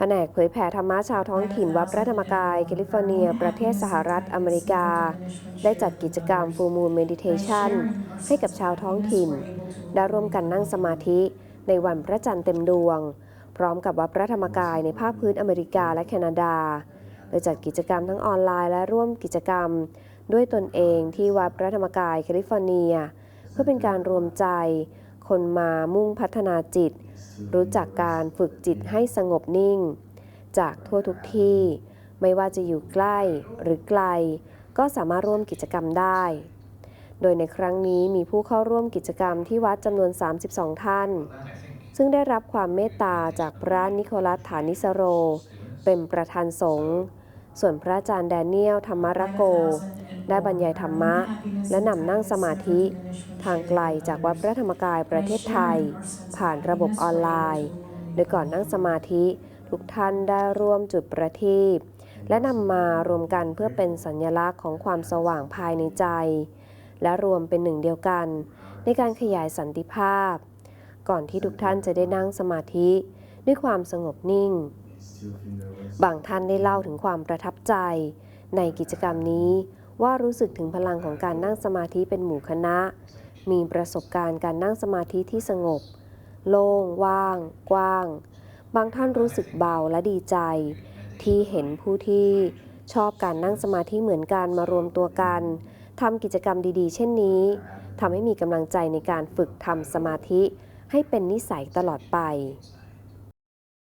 แผนกเผยแผ่ธรรมะชาวท้องถิ่นวัดพระธรรมกาย แคลิฟอร์เนีย ประเทศสหรัฐอเมริกา ได้จัดกิจกรรม Full Moon Meditation ให้กับชาวท้องถิ่น ได้ร่วมกันนั่งสมาธิ ในวันพระจันทร์เต็มดวง พร้อมกับวัดพระธรรมกายในภาคพื้นอเมริกาและแคนาดา โดยจัดกิจกรรมทั้งออนไลน์และร่วมกิจกรรม ด้วยตนเองที่วัดพระธรรมกายแคลิฟอร์เนีย เพื่อเป็นการรวมใจ คนมามุ่งพัฒนาจิต รู้จักการฝึกจิตให้สงบนิ่ง จากทั่วทุกที่ ไม่ว่าจะอยู่ใกล้หรือไกล ก็สามารถร่วมกิจกรรมได้ โดยในครั้งนี้มีผู้เข้าร่วมกิจกรรมที่วัดจำนวน 32 ท่าน ซึ่งได้รับความเมตตาจากพระนิโคลัสฐานิสโร เป็นประธานสงฆ์ส่วนพระอาจารย์แดเนียลธรรมรโก ได้บรรยายธรรมะ และนำนั่งสมาธิางไกลจากวัดพระธรรมกายประเทศไทย ผ่านระบบออนไลน์ โดยก่อนนั่งสมาธิทุกท่านได้ร่วมจุดประทีปและนำมารวมกันเพื่อเป็นสัญลักษณ์ของความสว่างภายในใจ และรวมเป็นหนึ่งเดียวกัน ในการขยายสันติภาพ ก่อนที่ทุกท่านจะได้นั่งสมาธิด้วยความสงบนิ่ง บางท่านได้เล่าถึงความประทับใจ ในกิจกรรมนี้ ว่ารู้สึกถึงพลังของการนั่งสมาธิเป็นหมู่คณะ มีประสบการณ์การนั่งสมาธิที่สงบ โล่ง ว่าง กว้าง บางท่านรู้สึกเบาและดีใจ ที่เห็นผู้ที่ชอบการนั่งสมาธิเหมือนกันมารวมตัวกันทำกิจกรรมดีๆ เช่นนี้ทำให้มีกำลังใจในการฝึกทำสมาธิให้เป็นนิสัยตลอดไป